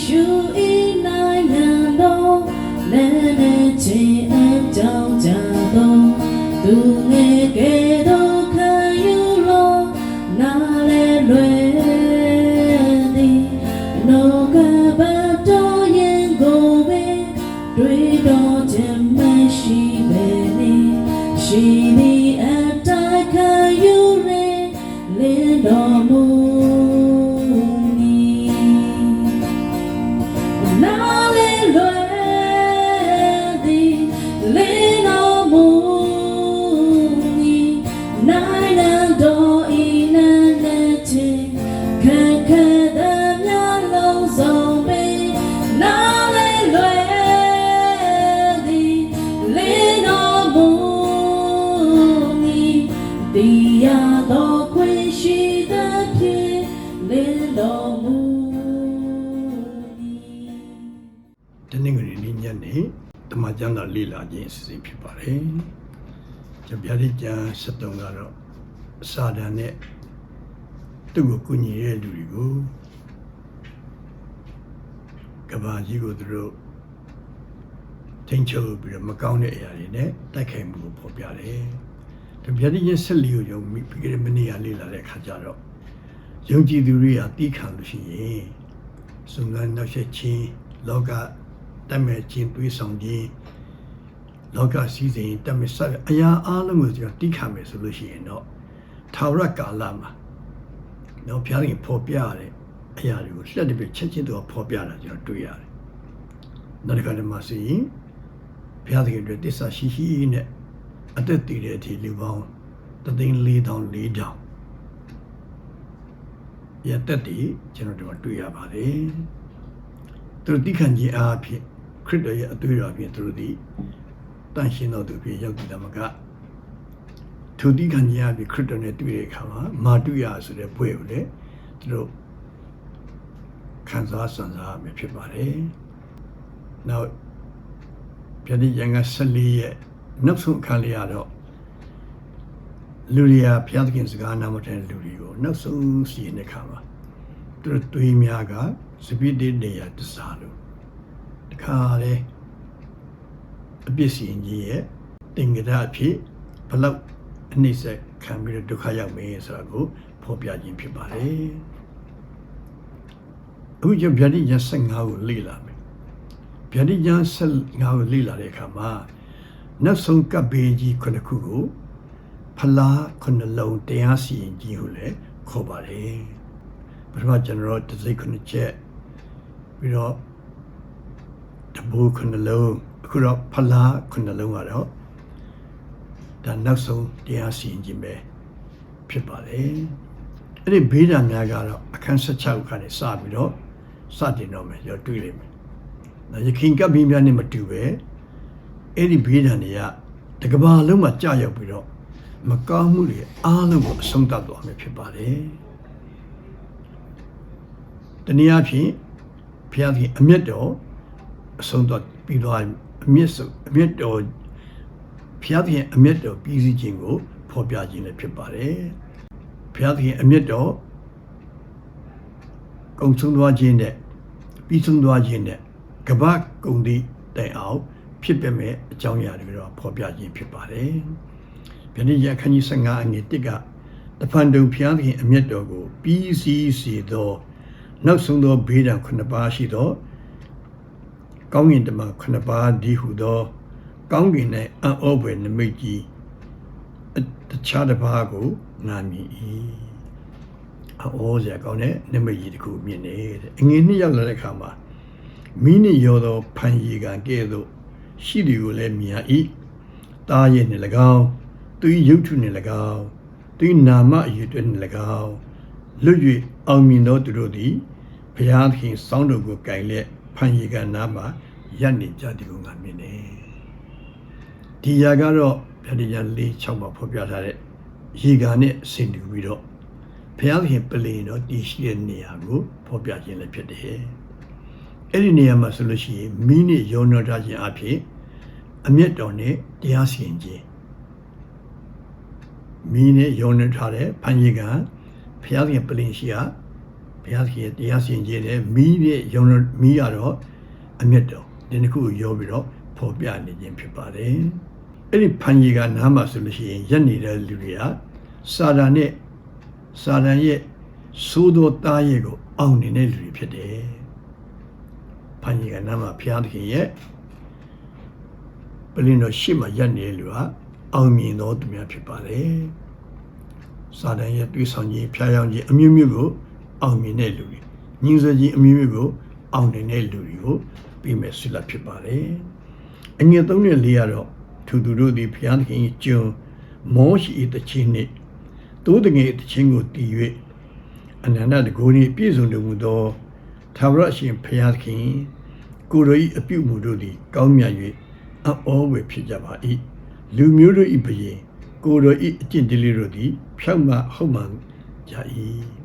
ရှုဤနိုင်ငံတော်လည်းနဲ့ချင်းအကြောင်းကြတော့သူငယ် ဓမ္မကျမ်းသာလေ့လာခြင်းအစီအစဉ်ဖြစ်ပါတယ်။ကျန်ဗျာဒိတ်ကျမ်း73ကတော့စာဒန်နဲ့သူ့ကိုကူညီတဲ့လူတွေကိုကဘာကြီးကိုသူတို့ထိန်ချုပ်ပြီးတော့မကောင်းတဲ့အရာတွေနဲ့တိုက်ခိုက်မှုကိုဖော်ပြတယ်။ဓမ္မဒိတ်ကျမ်း14ကိုယုံပြီးပြီးခဲ့တဲ့မနေ့ကလေ့လာတဲ့အခါကျတော့ယုံကြည်သူတွေကတီးခံလို့ရှိရင်စုံစမ်းနောက်ဆက်ခြင်းလောက တတ်မဲ့ခြင်းတွေးဆောင်ခြင်းလောကစည်းစိမ်တတ်မဲ့ဆက်အရာအားလုံးကိုကျွန်တော်တိခတ်မယ်ဆိုလို့ရှိရင်တော့ထာဝရကာလမှာတော့ဘုရားရှင်ဖော်ပြရတဲ့အရာတွေကိုလက်တစ်ပြချက်ချင်းတော့ဖော်ပြတာကျွန်တော်တွေ့ရတယ်။နောက်တစ်ခါတည်းမှာဆိုရင်ဘုရားရှင်အတွက်တစ္ဆာရှိရှိနဲ့အသက်တည်တဲ့အထိလူပေါင်းတသိန်း၄တောင်၄တောင်ရသက်တည်ကျွန်တော်တို့တွေ့ရပါတယ်။သူတို့တိခတ်ခြင်းအားဖြင့် ခရစ်တော်ရဲ့အသွေးတော်ဖြင့်သူတို့ဒီတန်ရှင်းတော်သူဖြင့်ရောက်တည်တယ်မကသူတိခတ်ခြင်းအားဖြင့်ခရစ်တော်နဲ့တွေ့တဲ့အခါမှာမာတုရဆိုတဲ့ဘွဲကိုလည်းသူတို့ခံစားဆန်စားရမယ်ဖြစ်ပါတယ်။နောက်ပြတိယံက14ရဲ့နောက်ဆုံးအခါလေးရတော့လူတွေကဘုရားသခင်စကားနာမတဲ့လူတွေကိုနောက်ဆုံးစီရင်တဲ့ခါမှာသူတို့တွေးများကစပိတိနေရတစားလို့ တခါလေအပြစ်စီရင်ကြီးရဲ့တင်္ကရအဖြစ်ဘလောက်အနှိမ့်ဆက်ခံပြီးတော့ဒုက္ခရောက်မယ်ဆိုတာကိုဖော်ပြခြင်းဖြစ်ပါတယ်အခုကျဗျာဒိယ15ကိုလေ့လာမယ်ဗျာဒိယ15ကိုလေ့လာတဲ့အခါမှာနောက်ဆုံးကပ်ဘေးကြီးခုနှစ်ခုကိုဖလားခုနှလုံးတရားစီရင်ကြီးဟုလည်းခေါ်ပါတယ်ပထမကျွန်တော်တို့တစ်စိတ်ခုနှစ်ချက်ပြီးတော့ တဘူခုနှလုံးအခုတော့ဖလားခုနှလုံးကတော့ဒါနောက်ဆုံးတရားစီရင်ခြင်းပဲဖြစ်ပါတယ်အဲ့ဒီဘေးဒဏ်များကတော့အခန်း16ကနေစပြီးတော့စတင်တော့မယ်ရောတွေ့လိမ့်မယ်နော်ယခင်ကပ်ပြီးများနဲ့မတူပဲအဲ့ဒီဘေးဒဏ်တွေကတကဘာလုံးမှာကြာရောက်ပြီးတော့မကောင်းမှုတွေအားလုံးကိုအဆုံးသတ်သွားမယ်ဖြစ်ပါတယ်။တနည်းအားဖြင့်ဘုရားရှင်အမျက်တော် အဆုံးသတ်ပြီးသွားအမျက်ဆုံးအမျက်တော်ဘုရားရှင်အမျက်တော်ပြီးစီးခြင်းကိုဖော်ပြခြင်းလည်းဖြစ်ပါတယ်။ဘုရားရှင်အမျက်တော်ကုံဆုံးသွားခြင်းနဲ့ပြီးဆုံးသွားခြင်းနဲ့ကပ္ပကုံတိတိုင်အောင်ဖြစ်ပေမဲ့အကြောင်းအရာတွေတော့ဖော်ပြခြင်းဖြစ်ပါတယ်။ဗျာဒိယအခန်းကြီး15အငယ်1ကတဖန်တုံဖျားသခင်အမျက်တော်ကိုပြီးစီးစေသော နောက်ဆုံးသောဘေးဒဏ်ခုနှစ်ပါးရှိသော ကောင်းကင်တမန်ခုနှစ်ပါးဒီဟုသော ကောင်းကင်၌အံ့ဩဖွယ်နမိတ်ကြီးအတခြားတစ်ပါးကိုငါမြင်၏အောစရာကောင်းတဲ့နမိတ်ကြီးတစ်ခုမြင်နေတဲ့အငယ်နှစ်ရောက်လာတဲ့အခါမှာမိနစ်ရောသောဖန်ရီကကဲ့သို့ရှိသည်ကိုလည်းမြင်၏တားရဲ့နှင့်၎င်းသူ၏ရုပ်ထုနှင့်၎င်းသူ၏နာမအယူတွင်နှင့်၎င်းလွတ်၍အောင်မြင်သောသူတို့သည်ဘုရားသခင်စောင်းတော်ကိုကင်လက်ဖ န်ရီကနာမှာရပ်နေကြသည်ကိုငါမြင်တယ်ဒီຢာကတော့ဗျာဒိယ၄6မှာဖော်ပြထားတဲ့ရေကာနဲ့ဆင်တူပြီးတော့ဘုရားသခင်ပလင်တော်တည်ရှိတဲ့နေရာကိုဖော်ပြခြင်းလည်းဖြစ်တယ်အဲ့ဒီနေရာမှာဆိုလို့ရှိရင်မိနစ်ရောနှောထားခြင်းအဖြစ်အမျက်တော်နဲ့တရားစီရင်ခြင်းမီးနဲ့ယုံနေထားတဲ့ဖန်ကြီးကဘုရားရှင်ပလင်ရှိက ဘုရားသခင်ရဲ့တရားစင်ကြယ်တဲ့မိရဲ့ယုံတော်မိရတော့အမျက်တော်ဒီနှစ်ခုကိုရောပြီးတော့ဖော်ပြနေခြင်းဖြစ်ပါတယ်အဲ့ဒီဖန်ကြီးကနားမှာဆိုလို့ရှိရင်ရက်နေတဲ့လူတွေကစာတန်နဲ့စာတန်ရဲ့သိုးသောသားရဲ့ကိုအောင်နေတဲ့လူတွေဖြစ်တယ်ဖန်ကြီးကနားမှာဘုရားသခင်ရဲ့ပလင်တော်ရှေ့မှာရက်နေတဲ့လူဟာအောင်မြင်တော်သူများဖြစ်ပါတယ်စာတန်ရဲ့တွေးဆောင်ခြင်းဖျားယောင်းခြင်းအမျိုးမျိုးကို အောင်မြင်တဲ့လူတွေညှင်းဆဲခြင်းအမျိုးမျိုးကိုအောင်နေတဲ့လူတွေကိုပြီးမဲ့ဆွလဖြစ်ပါတယ်အငယ်သုံးနဲ့လေးကတော့သူသူတို့သည်ဘုရားသခင်၏ကျုံမောရှိ၏တခြင်းနှင့်တိုးတငယ်တခြင်းကိုတည်၍အနန္တတကူနှင့်ပြည့်စုံတော်မူသောသာဝရအရှင်ဘုရားသခင်ကိုယ်တော်၏အပြုအမူတို့သည်ကောင်းမြတ်၍အံ့ဩဝယ်ဖြစ်ကြပါ၏လူမျိုးတို့၏ဘုရင်ကိုယ်တော်၏အကျင့်တလေးတို့သည်ဖြောက်မှဟုတ်မှန်ကြ၏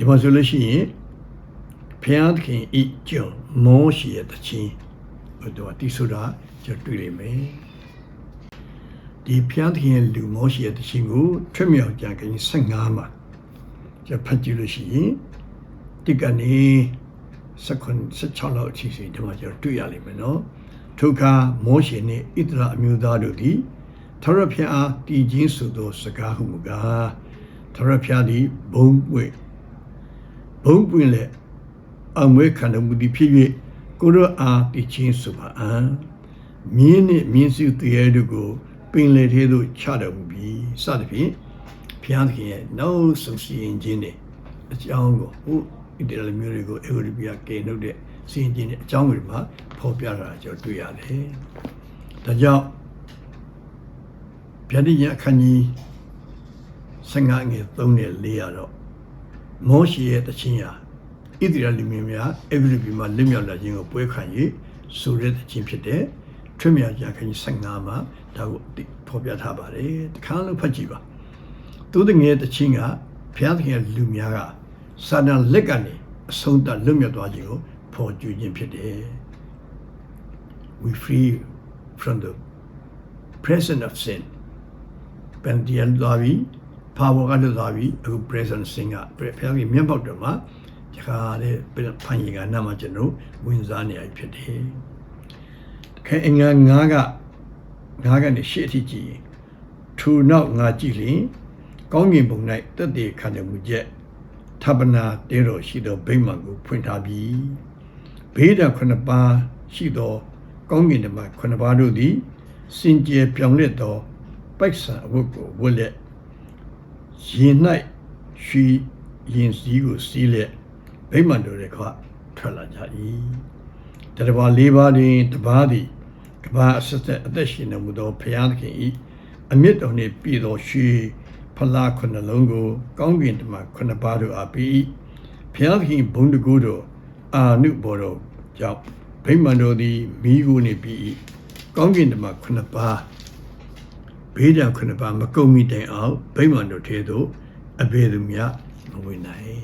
ဒီမှာဆိုလို့ရှိရင်ဘုရားသခင်ဤကြောင့်မောရှိရဲ့တခြင်းဘုရားတိဆိုတာကျွန်တော်တွေ့လိမ့်မယ်ဒီဘုရားသခင်ရဲ့လူမောရှိရဲ့တခြင်းကိုထွတ်မြောက်ကြခင်15မှာကျွန်တော်ဖတ်ကြည့်လို့ရှိရင်ဒီကနေ့16 16လောက်အထိစီဒီမှာကျွန်တော်တွေ့ရလိမ့်မယ်နော်ထိုအခါမောရှိနှင့်ဣသရအမျိုးသားတို့သည်ထရဖျားတည်ခြင်းဆိုသော စကားဟုမူကားထရဖျားသည်ဘုံပွေ ဘုံပွင့်လေအမွေခံတော်မူသည်ဖြစ်၍ကိုရောအားတည်ခြင်းဆိုပါအံမြင်းနှင့်မြင်းစုတရေတို့ကို ပင်လေထဲသို့ချတော်မူပြီးစသဖြင့်ဘုရားသခင်ရဲ့နောက်ဆုံးစီရင်ခြင်းနဲ့အကြောင်းကိုဟိုဣတရလမျိုးတွေကိုအေဂိုရီပီယာကေနှုတ်တဲ့စီရင်ခြင်းနဲ့အကြောင်းတွေမှာဖော်ပြတာကျွန်တော်တွေ့ရတယ်။ဒါကြောင့်ဗျာဒိယအခန်းကြီး15ငယ်3နဲ့4ရတော့ မောရှိရဲ့တခြင်းဟာဣသရေလလူမျိုးများအေဂိုရီပီမှာလင်းမြောက်လာခြင်းကိုပွဲခံ၍ဆိုတဲ့တခြင်းဖြစ်တဲ့ထွတ်မြောက်ကြခန်းကြီး15မှာဒါကိုဖော်ပြထားပါတယ်။တခါလို့ဖတ်ကြည့်ပါ။သူတငယ်တခြင်းကဘုရားသခင်ရဲ့လူများကစာတန်လက်ကနေအဆုံးသတ်လွတ်မြောက်သွားခြင်းကိုဖော်ကြွခြင်းဖြစ်တယ် we free from the presence of sin ပန်ဒီယန်လာပြီး ပါဝကလည်းလာပြီးအခု present sin ကဘုရားကြီးမျက်မှောက်တော်မှာဒီခါတဲ့ဖန်ရီကနာမကျွန်တော်ဝင်စားနေရဖြစ်တယ်ခဲအငါငါးကငါးကနေရှေ့အထိကြည့်ရင်ထူနောက်ငါကြည့်လျင်ကောင်းကင်ဘုံ၌တက်တည်ခံရမှုချက်ထပ်ပနာတဲတော်ရှိသောဗိမာန်ကိုဖွင့်ထားပြီးဘေးဒဏ်ခုနှစ်ပါးရှိသောကောင်းကင်တမန်ခုနှစ်ပါးတို့သည်စင်ကြယ်ပြောင်းလဲသောပိုက်ဆံအဝတ်ကိုဝတ်လက် ရင်၌ရွှီရင်စည်းကိုစီးလက်ဗိမာန်တို့ရဲ့ခွထွက်လာကြ၏တတဘာလေးပါးတွင်တပါးသည်ကဘာအဆက်ဆက်အသက်ရှင်နေမှုသောဘုရားသခင်၏အမြင့်တော်နှင့်ပြည်သောရွှေဖလားခုနှလုံးကို ကောင်းကင်တမန်ခုနှစ်ပါးတို့အားပြီးဘုရားသခင်ဘုန်းတကူတို့အာနုဘော်တော်ကြောင့်ဗိမာန်တော်သည်မိကိုနှင့်ပြီးကောင်းကင်တမန်ခုနှစ်ပါး ဘေးဒဏ်ခုနှစ်ပါးမကုန်မီတိုင်အောင်ဗိမာန်တော်ထဲသို့အဘယ်သူမျှမဝင်နိုင်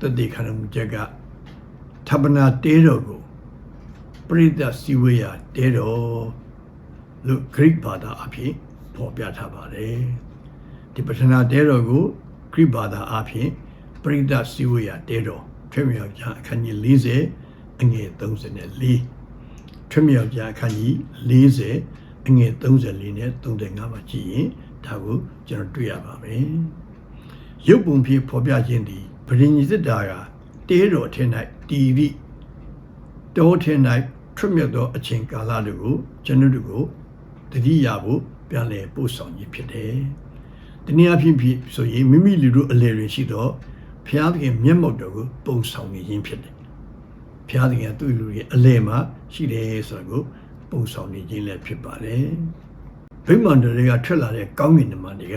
တတိခရမကြကသဗ္ဗနာတဲတော်ကိုပရိသတ်စီဝေယတဲတော်လို့ဂရိဘာသာအဖြစ်ဖော်ပြထားပါတယ်ဒီပထနာတဲတော်ကိုဂရိဘာသာအဖြစ်ပရိသတ်စီဝေယတဲတော်ထွေးမြောက်ကြအခန်းကြီး40အငယ်34ထွေးမြောက်ကြအခန်းကြီး40 အငယ်34နဲ့35မှာကြည့်ရင်ဒါကိုကျွန်တော်တွေ့ရပါမယ်ရုပ်ပုံဖြင့်ဖော်ပြခြင်းသည်ပရိညစ်တာကတဲတော်ထင်၌တီဗီတောထင်၌ထွတ်မြတ်သောအချိန်ကာလတို့ကိုကျွန်တော်တို့ကိုတတိယဖို့ပြန်လည်ပို့ဆောင်ခြင်းဖြစ်တယ်။တနည်းအားဖြင့်ဖြစ်ဆိုရင်မိမိလူတို့အလေတွေရှိတော့ဘုရားသခင်မျက်မှောက်တော်ကိုပုံဆောင်နေခြင်းဖြစ်တယ်။ဘုရားသခင်ကသူ့လူတွေအလေမှာရှိတယ်ဆိုတာကို ပုံဆောင်နေခြင်းလည်းဖြစ်ပါတယ်။ဗိမာန်တွေကထွက်လာတဲ့ကောင်းကင်နမတွေက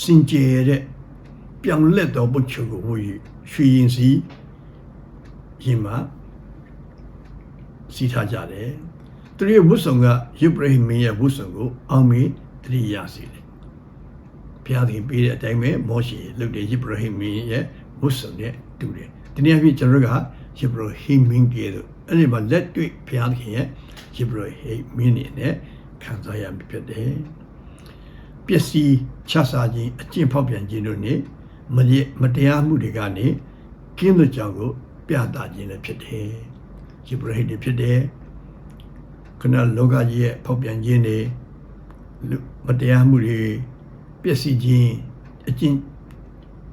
စင်ကြယ်တဲ့ပြောင်လက်တော်ဘုချုပ်ကိုဝှယူရွှေရင်စီရင်မှာစီထားကြတယ်။သူရဲ့ဝတ်ဆောင်ကယေဘရဟိမင်းရဲ့ဝတ်ဆောင်ကိုအောင်မေတတိယစီတယ်။ဘုရားသခင်ပေးတဲ့အတိုင်းပဲမောရှေလုပ်တဲ့ယေဘရဟိမင်းရဲ့ဝတ်ဆောင်နဲ့တူတယ်။ဒီနေ့အဖြစ်ကျွန်တော်တို့ကယေဘရဟိမင်းကဲလို့အဲ့ဒီမှာလက်တွေ့ဘုရားသခင်ရဲ့ ယေဘရဟိမင်းနဲ့ခံစားရမှာဖြစ်တယ်။ပျက်စီးချဆာခြင်းအကျင့်ဖောက်ပြန်ခြင်းတို့နဲ့မရမတရားမှုတွေကနေကင်းလွတ်ကြောင်းကို ပြသခြင်းလည်းဖြစ်တယ်။ယေဘရဟိတွေဖြစ်တယ်။ခဏလောကကြီးရဲ့ဖောက်ပြန်ခြင်းတွေလူမတရားမှုတွေပျက်စီးခြင်းအကျင့်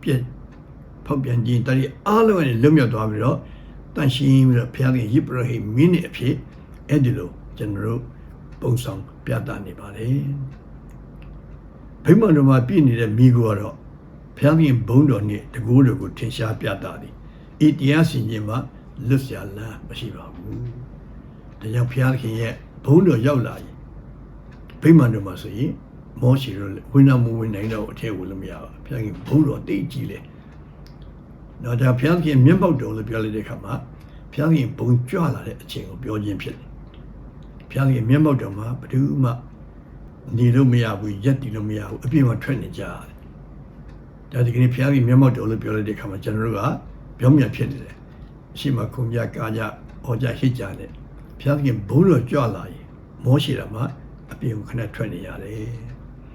ပြက်ဖောက်ပြန်ခြင်းတည်းအားလုံးကနေလွတ်မြောက်သွားပြီးတော့တန်ရှင်းပြီးတော့ဘုရားခင်ယေဘရဟိမင်းနဲ့အဖြစ် အဲ့ဒီလိုကျွန်တော်တို့ပုံဆောင်ပြသနေပါတယ်။ဗိမာန်တော်မှာပြည့်နေတဲ့မိကိုကတော့ဘုရားခင်ဘုန်းတော်နဲ့တကူတော်ကိုထင်ရှားပြသသည်။ဤတရားစင်ခြင်းမှာလွတ်စရာလမ်းမရှိပါဘူး။ဒါကြောင့်ဘုရားခင်ရဲ့ဘုန်းတော်ရောက်လာရင်ဗိမာန်တော်မှာဆိုရင်မောရှိရောဝိညာဉ်မဝင်နိုင်တော့အထက်ဝင်လို့မရဘူး။ဘုရားခင်ဘုန်းတော်တိတ်ကြီးလေ။တော့ဒါဘုရားခင်မျက်မှောက်တော်လို့ပြောလိုက်တဲ့အခါမှာဘုရားခင်ဘုံကြွလာတဲ့အချိန်ကိုပြောခြင်းဖြစ်တယ်။ ဘုရားခင်မျက်မှောက်တော်မှာဘယ်သူမှနေလို့မရဘူးရက်တည်လို့မရဘူးအပြည့်မှာထွက်နေကြရတယ်။ဒါဒီကနေ့ဘုရားခင်မျက်မှောက်တော်လို့ပြောလိုက်တဲ့အခါမှာကျွန်တော်တို့ကပြောမြတ်ဖြစ်နေတယ်။အရှိမခုံကြကာကြဟောကြဟစ်ကြတယ်။ဘုရားခင်ဘုံတော်ကြွလာရင်မောရှိတာမှာအပြည့်ကိုခဏထွက်နေရတယ်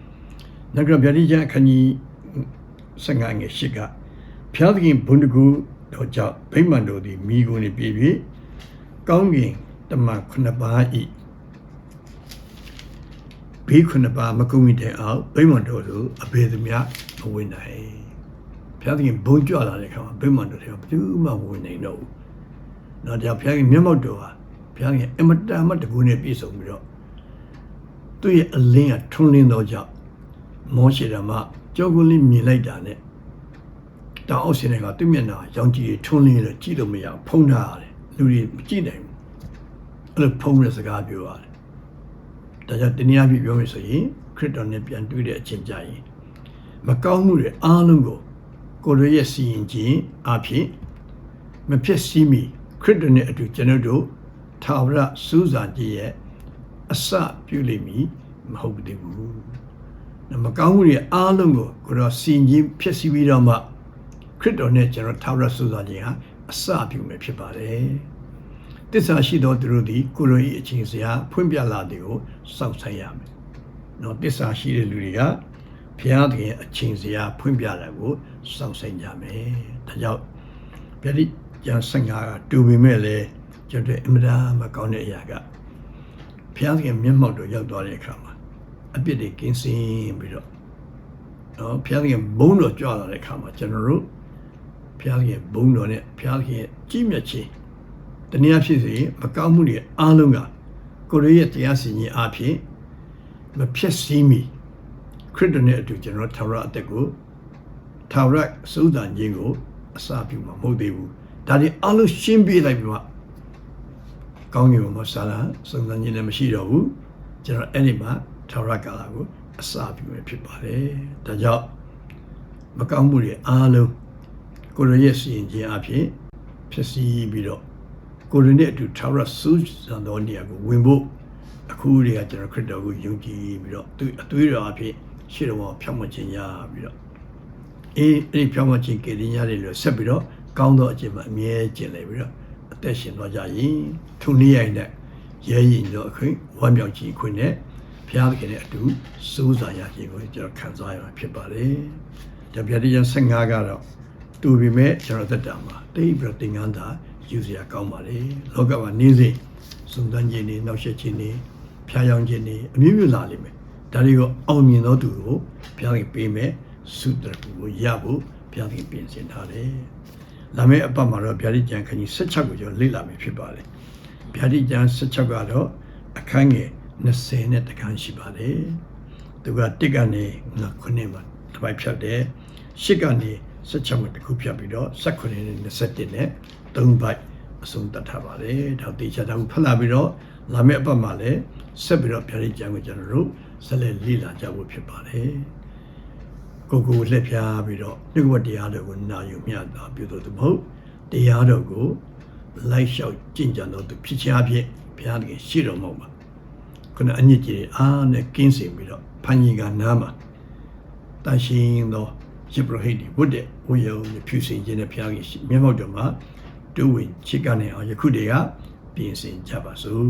။နောက်ကဗျာဒိကျမ်းအခန်းကြီး15ငယ်8ကဖျားသခင်ဘုန်းတကူတော်ကြောင့်ဗိမာန်တော်သည်မိကိုနေပြည့်၍ကောင်းကင်တမန်ခုနှစ်ပါးဤ ဘေးခုနှစ်ပါးမကုန်းတဲ့အောင်ဗိမာန်တော်သို့အဘေသမျှမဝင်နိုင်ဖျားသခင်ဘုန်းကြွလာတဲ့အခါမှာဗိမာန်တော်ထဲမှာဘယ်သူမှမဝင်နိုင်တော့ဘူး။နောက်ကြဖျားခင်မျက်မှောက်တော်ဟာဖျားခင်အမတန်မှတကူနဲ့ပြည့်စုံပြီးတော့သူ့ရဲ့အလင်းကထွန်းလင်းသောကြောင့်မောရှိဓမ္မကြောကုန်းလေးမြင်လိုက်တာနဲ့တောင်အောက်ဆင်းတွေကသူ့မျက်နှာရောင်ကြည်ထွန်းလင်းလို့ကြည့်လို့မရဘူးဖုံးထားရတယ်လူတွေမကြည့်နိုင်ဘူးအဲ့လိုဖုံးတဲ့စကားပြောရတယ် ဒါကြောင့်တရားပြပြောမယ်ဆိုရင်ခရစ်တော်နဲ့ပြန်တွေ့တဲ့အချိန်ကြရင်မကောင်းမှုတွေအားလုံးကိုကိုယ်ရဲ့စီရင်ခြင်းအဖြစ်မဖြစ်စည်းမီခရစ်တော်နဲ့အတူကျွန်တော်တို့သာဝရစူးစမ်းခြင်းရဲ့အစပြုလိမ့်မည်မဟုတ်သေးဘူးမကောင်းမှုတွေအားလုံးကိုကိုယ်တော်စီရင်ခြင်းဖြစ်စီပြီးတော့မှခရစ်တော်နဲ့ကျွန်တော်ထာဝရစူးစမ်းခြင်းဟာအစပြုမယ်ဖြစ်ပါတယ်။တစ္ဆာရှိသောသူတို့သည်ကိုယ်တော်၏အချင်းစရာဖွင့်ပြလာသည်ကို စောင့်ဆိုင်ရမယ်။နော်တစ္ဆာရှိတဲ့လူတွေကဘုရားသခင်အချင်းစရာဖွင့်ပြတာကိုစောင့်ဆိုင်ကြမယ်။ဒါကြောင့်ဗျာဒိကျန်15ကတူပေမဲ့လည်းကျွန်တော်အင်မတန်မကောင်းတဲ့အရာကဘုရားသခင်မျက်မှောက်တော်ရောက်သွားတဲ့အခါမှာအပြစ်တွေကင်းစင်ပြီးတော့နော်ဘုရားသခင်ဘုန်းတော်ကြွလာတဲ့အခါမှာကျွန်တော်တို့ဘုရားခင်ဘုန်းတော်နဲ့ဘုရားခင်ရဲ့ကြီးမြတ်ခြင်းတနည်းအားဖြင့်ဆိုရင်မကောင်းမှုတွေအားလုံးက ကိုရရဲ့တရားစီရင်အားဖြင့်မဖြစ်စည်းမီခရစ်တော်နဲ့အတူကျွန်တော်ထာဝရအသက်ကိုထာဝရစုံစမ်းခြင်းကိုအစာပြုမှာမဟုတ်သေးဘူးဒါတွေအားလုံးရှင်းပြလိုက်ပြီးမှကောင်းကင်ဘုံမှာဆာလာစုံစမ်းခြင်းလည်းမရှိတော့ဘူးကျွန်တော်အဲ့ဒီမှာထာဝရကာလကိုအစာပြုမယ်ဖြစ်ပါတယ်ဒါကြောင့်မကောင်းမှုတွေအားလုံးကိုရရဲ့စီရင်ခြင်းအဖြစ်ဖြစ်စီပြီးတော့ ကိုရနဲ့အတူထာဝရဆူဇန်တော်နေရာကိုဝင်ဖို့အခုတွေကကျွန်တော်ခရစ်တော်ကိုယုံကြည်ပြီးတော့သူအသွေးတော်အဖြစ်ရှေ့တော်ဖြောင့်မခြင်းရပြီးတော့အေးအဲ့ဒီဖြောင့်မခြင်းကယ်တင်ရတယ်လို့ဆက်ပြီးတော့ကောင်းသောအကျင့်မှအမြဲကျင့်လိုက်ပြီးတော့အသက်ရှင်သွားကြရင်ထုံနည်းရိုင်နဲ့ရဲရင်တော့အခွင့်ဝမ်းမြောက်ခြင်းအခွင့်နဲ့ဘုရားသခင်နဲ့အတူစိုးစားရခြင်းကိုကျွန်တော်ခံစားရမှာဖြစ်ပါတယ်။ဒါပြတိယ15ကတော့တူပေမဲ့ကျွန်တော်သက်တာမှာတိတ်ပြီးတော့သင်္ကန်းသာ ယူစရာကောင်းပါလေ။လောကမှာနေစဉ်စုံစမ်းခြင်းတွေနောက်ဆက်ခြင်းတွေဖျားယောင်းခြင်းတွေအမျိုးမျိုးလာလိမ့်မယ်။ဒါတွေကိုအောင်မြင်သောသူကိုဘုရားခင်ပေးမယ်ဆုတရကိုရဖို့ဘုရားခင်ပြင်ဆင်ထားတယ်။လာမယ့်အပတ်မှာတော့ဗျာဒိကျမ်းခန်းကြီး16ကိုကျွန်တော်လေ့လာမယ်ဖြစ်ပါတယ်။ဗျာဒိကျမ်း16ကတော့အခန်းငယ်20နဲ့တခန်းရှိပါတယ်။သူကတစ်ကနေ9မှာတစ်ပိုက်ဖြတ်တယ်။ရှစ်ကနေ 16မှာတစ်ခုဖြတ်ပြီးတော့19နဲ့21နဲ့3ပိုက်အဆုံးတတ်ထားပါတယ်။ဒါတေချာတာကိုဖတ်လာပြီးတော့လာမယ့်အပတ်မှာလည်းဆက်ပြီးတော့ဗျာဒိကျမ်းကိုကျွန်တော်တို့ဆက်လက်လေ့လာကြဖို့ဖြစ်ပါတယ်။ကိုကိုလက်ဖြားပြီးတော့နှုတ်ဝတ်တရားတော်ကိုနာယူမြတ်တာပြုလို့သူမဟုတ်တရားတော်ကိုလိုက်လျှောက်ကြင်ကြံတော်သူဖြစ်ချာဖြင့်ဘုရားသခင်ရှိတော်မူပါခုနအညစ်ကြေးအားနဲ့ကင်းစင်ပြီးတော့ဖန်ကြီးကနားမှာတန်ရှင်းသော ယေဘရဟိတ်ဝတ်တဲ့ဝေယုံဖြူစင်ခြင်းနဲ့ဘုရားကြီးရှိမျက်မှောက်တော်မှာတိုးဝင်ချစ်ကနေအောင်ယခုတည်းကပြင်ဆင်ကြပါစို့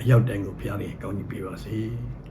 အရောက်တိုင်းကိုဘုရားကြီးကောင်းကြီးပေးပါစေ။